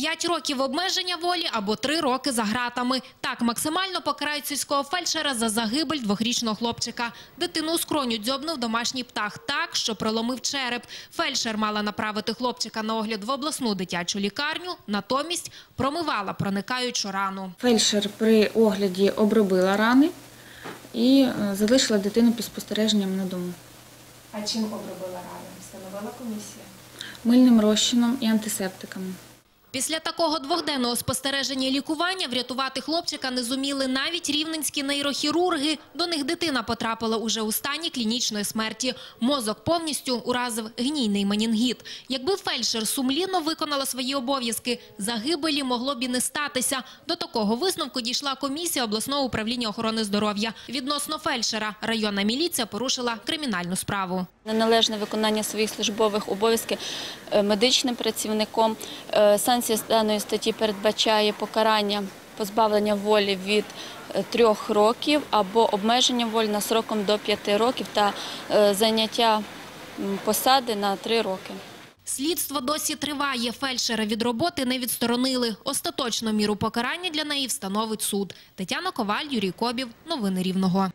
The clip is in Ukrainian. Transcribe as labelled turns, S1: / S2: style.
S1: П'ять років обмеження волі або три роки за ґратами. Так максимально покарають сільського фельдшера за загибель двохрічного хлопчика. Дитину у скроню дзьобнув домашній птах так, що проломив череп. Фельдшер мала направити хлопчика на огляд в обласну дитячу лікарню, натомість промивала проникаючу рану.
S2: Фельдшер при огляді обробила рани і е, залишила дитину під спостереженням на дому.
S1: А чим обробила рани? Встановила комісія.
S2: Мильним розчином і антисептиками.
S1: Після такого двохденного спостереження і лікування врятувати хлопчика не зуміли навіть рівненські нейрохірурги. До них дитина потрапила уже у стані клінічної смерті. Мозок повністю уразив гнійний менінгіт. Якби фельдшер сумлінно виконала свої обов'язки, загибелі могло б і не статися. До такого висновку дійшла комісія обласного управління охорони здоров'я. Відносно фельдшера районна міліція порушила кримінальну справу.
S3: Неналежне виконання своїх службових обов'язків е, медичним працівником. Е, Санкція з даної статті передбачає покарання позбавлення волі від е, трьох років або обмеження волі на сроком до п'яти років та заняття посади на три роки.
S1: Слідство досі триває. Фельдшера від роботи не відсторонили. Остаточну міру покарання для неї встановить суд. Тетяна Коваль, Юрій Кобів. Новини Рівного.